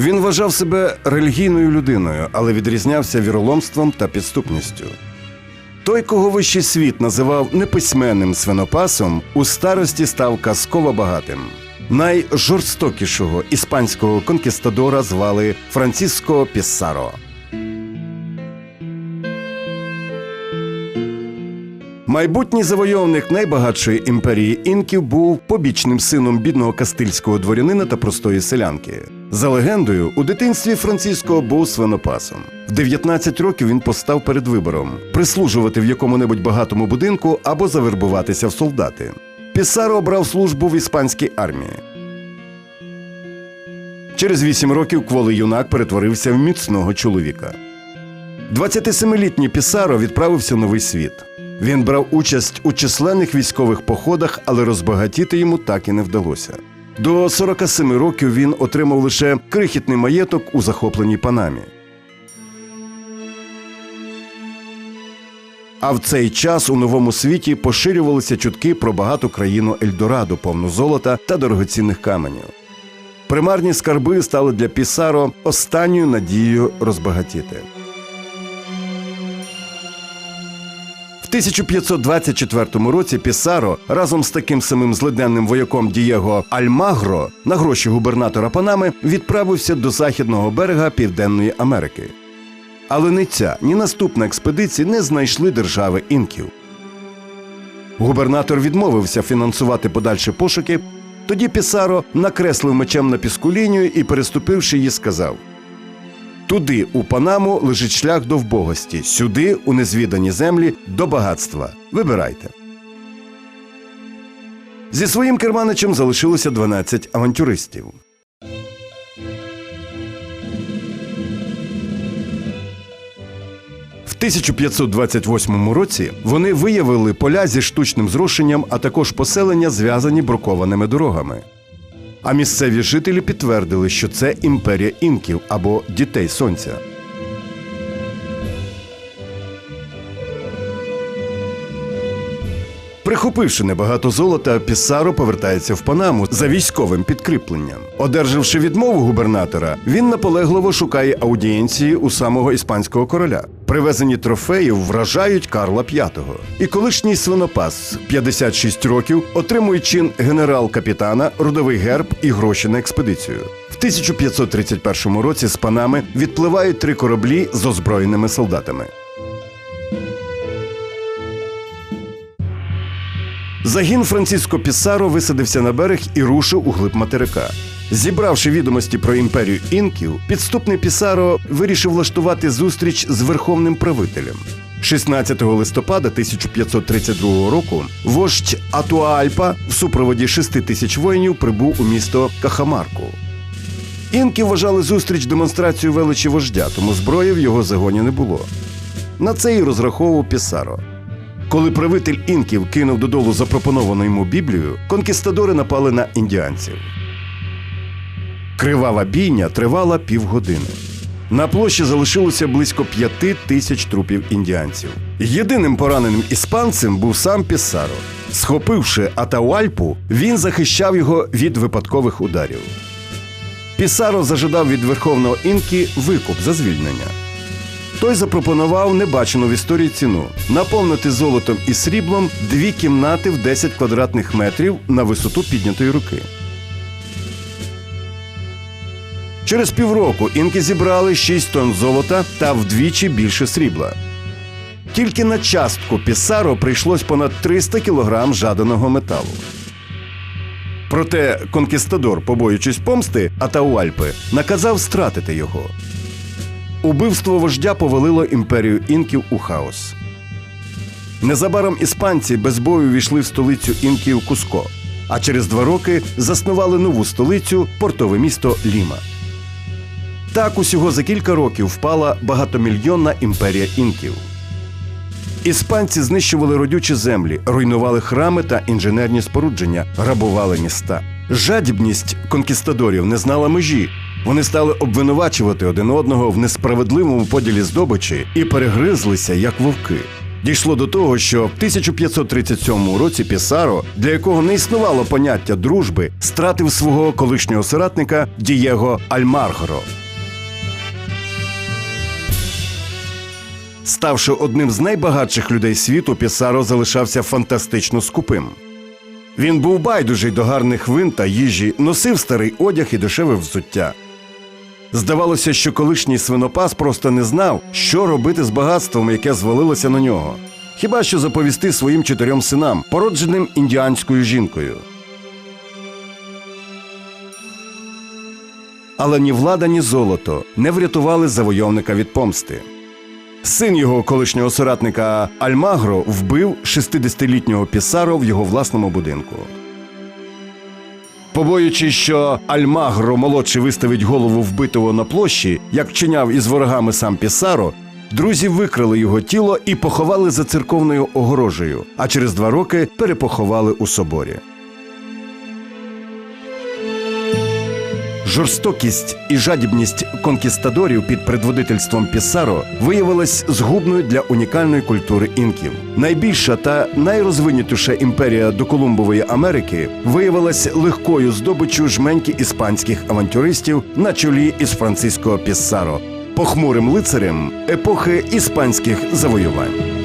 Він вважав себе релігійною людиною, але відрізнявся віроломством та підступністю. Той, кого вищий світ називав неписьменним свинопасом, у старості став казково багатим. Найжорстокішого іспанського конкістадора звали Франциско Піссаро. Майбутній завойовник найбагатшої імперії інків був побічним сином бідного кастильського дворянина та простої селянки. За легендою, у дитинстві Франциско був свинопасом. В 19 років він постав перед вибором прислужувати в якому-небудь багатому будинку або завербуватися в солдати. Пісаро обрав службу в іспанській армії. Через 8 років кволий юнак перетворився в міцного чоловіка. 27-літній Пісаро відправився в новий світ. Він брав участь у численних військових походах, але розбагатіти йому так і не вдалося. До 47 років він отримав лише крихітний маєток у захопленій Панамі. А в цей час у новому світі поширювалися чутки про багату країну Ельдорадо, повну золота та дорогоцінних каменів. Примарні скарби стали для Пісаро останньою надією розбагатіти. 1524 році Пісаро разом з таким самим злиденним вояком Дієго Альмагро на гроші губернатора Панами відправився до західного берега Південної Америки. Але ні ця, ні наступна експедиції не знайшли держави інків. Губернатор відмовився фінансувати подальші пошуки. Тоді Пісаро накреслив мечем на піску лінію і, переступивши її, сказав: Туди, у Панаму, лежить шлях до вбогості, сюди, у незвідані землі, до багатства. Вибирайте. Зі своїм керманичем залишилося 12 авантюристів. В 1528 році вони виявили поля зі штучним зрошенням, а також поселення, зв'язані брукованими дорогами. А місцеві жителі підтвердили, що це імперія інків або дітей сонця. Прихопивши небагато золота, Пісаро повертається в Панаму за військовим підкріпленням. Одержавши відмову губернатора, він наполегливо шукає аудієнції у самого іспанського короля. Привезені трофеї вражають Карла V. І колишній свинопас 56 років отримує чин генерал-капітана, родовий герб і гроші на експедицію. В 1531 році з Панами відпливають три кораблі з озброєними солдатами. Загін Франциско Пісаро висадився на берег і рушив у глиб материка. Зібравши відомості про імперію інків, підступний Пісаро вирішив влаштувати зустріч з верховним правителем. 16 листопада 1532 року вождь Атуальпа в супроводі 6 тисяч воїнів прибув у місто Кахамарку. Інки вважали зустріч демонстрацією величі вождя, тому зброї в його загоні не було. На це і розраховував Пісаро. Коли правитель інків кинув додолу запропоновану йому Біблію, конкістадори напали на індіанців. Кривава бійня тривала півгодини. На площі залишилося близько п'яти тисяч трупів індіанців. Єдиним пораненим іспанцем був сам Пісаро. Схопивши Атауальпу, він захищав його від випадкових ударів. Пісаро зажадав від верховного інкі викуп за звільнення. Той запропонував небачену в історії ціну наповнити золотом і сріблом дві кімнати в 10 квадратних метрів на висоту піднятої руки. Через півроку інки зібрали 6 тонн золота та вдвічі більше срібла. Тільки на частку Пісаро прийшлось понад 300 кілограм жаданого металу. Проте конкістадор, побоюючись помсти Атауальпи, наказав стратити його. Убивство вождя повалило імперію інків у хаос. Незабаром іспанці без бою війшли в столицю інків Куско, а через два роки заснували нову столицю портове місто Ліма. Так усього за кілька років впала багатомільйонна імперія інків. Іспанці знищували родючі землі, руйнували храми та інженерні спорудження, грабували міста. Жадібність конкістадорів не знала межі. Вони стали обвинувачувати один одного в несправедливому поділі здобичі і перегризлися як вовки. Дійшло до того, що в 1537 році Пісаро, для якого не існувало поняття дружби, стратив свого колишнього соратника Дієго Альмаргоро. Ставши одним з найбагатших людей світу, Пісаро залишався фантастично скупим. Він був байдужий до гарних вин та їжі, носив старий одяг і дешеве взуття. Здавалося, що колишній свинопас просто не знав, що робити з багатством, яке звалилося на нього. Хіба що заповісти своїм чотирьом синам, породженим індіанською жінкою. Але ні влада, ні золото не врятували завойовника від помсти. Син його колишнього соратника Альмагро вбив 60-літнього Пісаро в його власному будинку. Побоюючись, що Альмагро молодший виставить голову вбитого на площі, як вчиняв із ворогами сам Пісаро, друзі викрали його тіло і поховали за церковною огорожею, а через два роки перепоховали у соборі. Жорстокість і жадібність конкістадорів під предводительством Пісаро виявилась згубною для унікальної культури інків. Найбільша та найрозвинутіша імперія доколумбової Америки виявилась легкою здобиччю жменьки іспанських авантюристів на чолі із Франциско Піссаро, похмурим лицарем епохи іспанських завоювань.